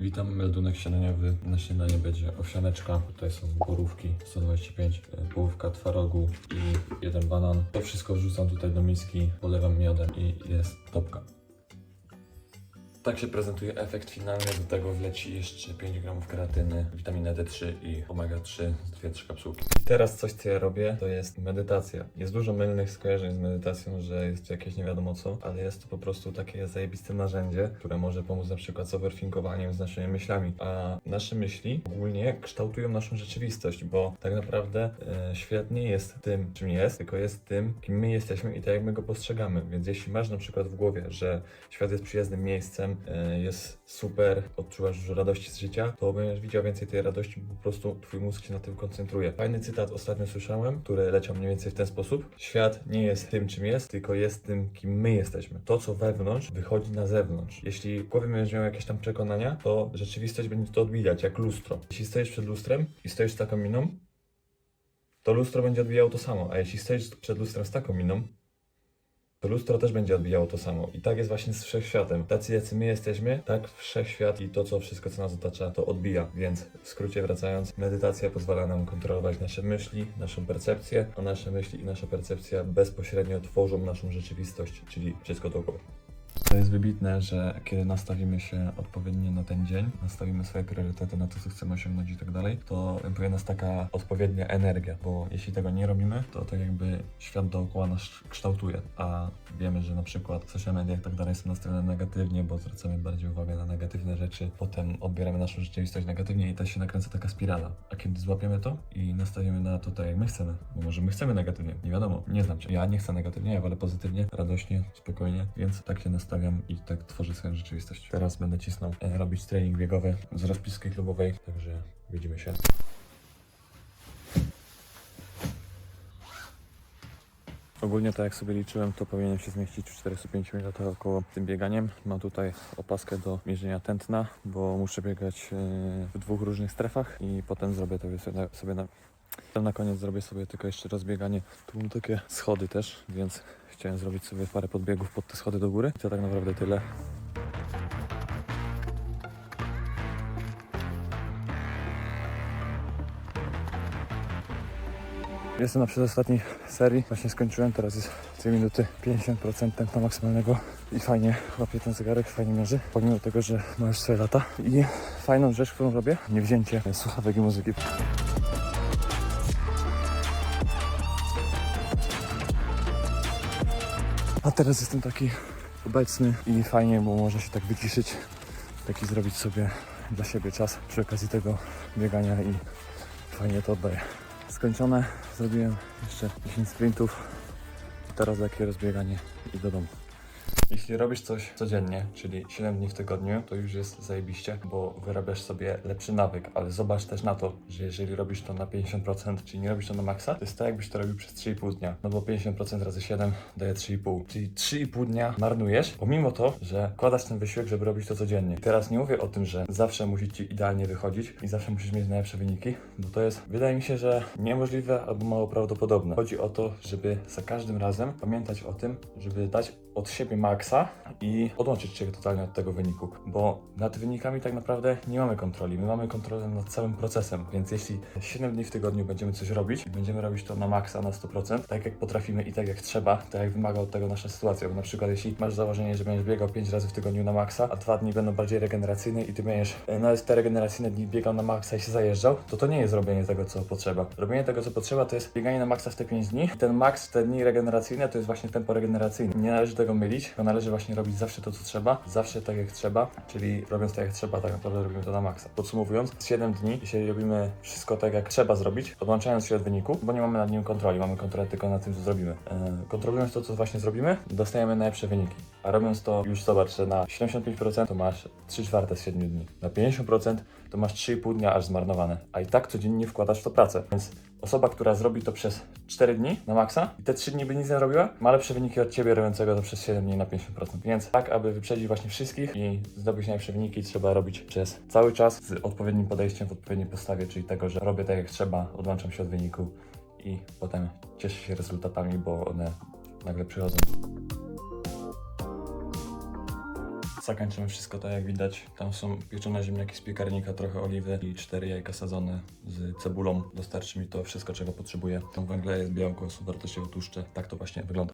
Witam, meldunek śniadaniowy. Na śniadanie będzie owsianeczka, tutaj są borówki 125, e, połówka twarogu i jeden banan. To wszystko wrzucam tutaj do miski, polewam miodem i jest topka. Tak się prezentuje efekt finalny, do tego wleci jeszcze 5 gramów keratyny, witaminę D3 i omega-3 z 2-3 kapsułki. I teraz coś, co ja robię, to jest medytacja. Jest dużo mylnych skojarzeń z medytacją, że jest to jakieś nie wiadomo co, ale jest to po prostu takie zajebiste narzędzie, które może pomóc na przykład z overthinkowaniem, z naszymi myślami. A nasze myśli ogólnie kształtują naszą rzeczywistość, bo tak naprawdę e, świat nie jest tym, czym jest, tylko jest tym, kim my jesteśmy i tak jak my go postrzegamy. Więc jeśli masz na przykład w głowie, że świat jest przyjaznym miejscem, e, jest super, odczuwasz dużo radości z życia, to będziesz widział więcej tej radości, bo po prostu twój mózg się na tym koncentruje. Fajny cytat ostatnio słyszałem, który leciał mniej więcej w ten sposób. Świat nie jest tym, czym jest, tylko jest tym, kim my jesteśmy. To, co wewnątrz, wychodzi na zewnątrz. Jeśli w głowie będziesz miał jakieś tam przekonania, to rzeczywistość będzie to odbijać, jak lustro. Jeśli stoisz przed lustrem i stoisz z taką miną, to lustro będzie odbijało to samo, a jeśli stoisz przed lustrem z taką miną, to lustro też będzie odbijało to samo. I tak jest właśnie z wszechświatem. Tacy jacy my jesteśmy, tak wszechświat i to, co wszystko, co nas otacza, to odbija. Więc w skrócie wracając, medytacja pozwala nam kontrolować nasze myśli, naszą percepcję, a nasze myśli i nasza percepcja bezpośrednio tworzą naszą rzeczywistość, czyli wszystko dookoła. To jest wybitne, że kiedy nastawimy się odpowiednio na ten dzień, nastawimy swoje priorytety na to, co chcemy osiągnąć i tak dalej, to wędruje nas taka odpowiednia energia, bo jeśli tego nie robimy, to tak jakby świat dookoła nas kształtuje, a wiemy, że na przykład social media i tak dalej są nastawione negatywnie, bo zwracamy bardziej uwagę na negatywne rzeczy, potem odbieramy naszą rzeczywistość negatywnie i tak się nakręca taka spirala. A kiedy złapiemy to i nastawimy na to tak, jak my chcemy, bo może my chcemy negatywnie, nie wiadomo, nie znam cię. Ja nie chcę negatywnie, ja wolę pozytywnie, radośnie, spokojnie, więc tak się i tak tworzę swoją rzeczywistość. Teraz będę cisnął e, robić trening biegowy z rozpiski klubowej, także widzimy się. Ogólnie tak jak sobie liczyłem, to powinienem się zmieścić w 45 minutach około tym bieganiem. Mam tutaj opaskę do mierzenia tętna, bo muszę biegać e, w dwóch różnych strefach i potem zrobię to sobie, sobie na... Na koniec zrobię sobie tylko jeszcze rozbieganie. Tu mam takie schody też, więc chciałem zrobić sobie parę podbiegów pod te schody do góry. To tak naprawdę tyle. Jestem na przedostatniej serii, właśnie skończyłem, teraz jest 2 minuty 50% tempa maksymalnego i fajnie łapie ten zegarek, fajnie mierzy, pomimo tego, że ma już swoje lata. I fajną rzecz, którą robię, nie wzięcie słuchawek i muzyki. A teraz jestem taki obecny i fajnie, bo może się tak wyciszyć, taki zrobić sobie dla siebie czas przy okazji tego biegania i fajnie to oddaje. Skończone, zrobiłem jeszcze 10 sprintów, teraz lekkie rozbieganie i do domu. Jeśli robisz coś codziennie, czyli 7 dni w tygodniu, to już jest zajebiście, bo wyrabiasz sobie lepszy nawyk, ale zobacz też na to, że jeżeli robisz to na 50%, czyli nie robisz to na maksa, to jest tak jakbyś to robił przez 3,5 dnia, no bo 50% razy 7 daje 3,5, czyli 3,5 dnia marnujesz, pomimo to, że wkładasz ten wysiłek, żeby robić to codziennie. I teraz nie mówię o tym, że zawsze musi Ci idealnie wychodzić i zawsze musisz mieć najlepsze wyniki, bo to jest, wydaje mi się, że niemożliwe albo mało prawdopodobne. Chodzi o to, żeby za każdym razem pamiętać o tym, żeby dać od siebie i odłączyć się totalnie od tego wyniku, bo nad wynikami tak naprawdę nie mamy kontroli. My mamy kontrolę nad całym procesem, więc jeśli 7 dni w tygodniu będziemy coś robić będziemy robić to na maksa, na 100%, tak jak potrafimy i tak jak trzeba, tak jak wymaga od tego nasza sytuacja, bo na przykład jeśli masz założenie, że będziesz biegał 5 razy w tygodniu na maksa, a dwa dni będą bardziej regeneracyjne i ty będziesz e, nawet te regeneracyjne dni biegał na maksa i się zajeżdżał, to to nie jest robienie tego, co potrzeba. Robienie tego, co potrzeba, to jest bieganie na maksa w te 5 dni. Ten maks, te dni regeneracyjne, to jest właśnie tempo regeneracyjne. Nie należy tego mylić, tylko należy właśnie robić zawsze to, co trzeba, zawsze tak jak trzeba, czyli robiąc tak jak trzeba, tak naprawdę robimy to na maksa. Podsumowując, 7 dni, jeśli robimy wszystko tak jak trzeba zrobić, odłączając się od wyniku, bo nie mamy nad nim kontroli, mamy kontrolę tylko nad tym, co zrobimy. E, kontrolując to, co właśnie zrobimy, dostajemy najlepsze wyniki. A robiąc to, już zobacz, że na 75% to masz 3 czwarte z 7 dni, na 50% to masz 3,5 dnia aż zmarnowane, a i tak codziennie wkładasz w to pracę, więc Osoba, która zrobi to przez 4 dni na maksa i te 3 dni by nic nie robiła, ma lepsze wyniki od Ciebie robiącego to przez 7 dni na 50%. Więc tak, aby wyprzedzić właśnie wszystkich i zdobyć najlepsze wyniki, trzeba robić przez cały czas z odpowiednim podejściem, w odpowiedniej postawie, czyli tego, że robię tak jak trzeba, odłączam się od wyniku i potem cieszę się rezultatami, bo one nagle przychodzą. Zakończymy wszystko tak jak widać. Tam są pieczone ziemniaki z piekarnika, trochę oliwy i cztery jajka sadzone z cebulą. Dostarczy mi to wszystko, czego potrzebuję. Tam węgle jest białko, są wartościowe tłuszcze. Tak to właśnie wygląda.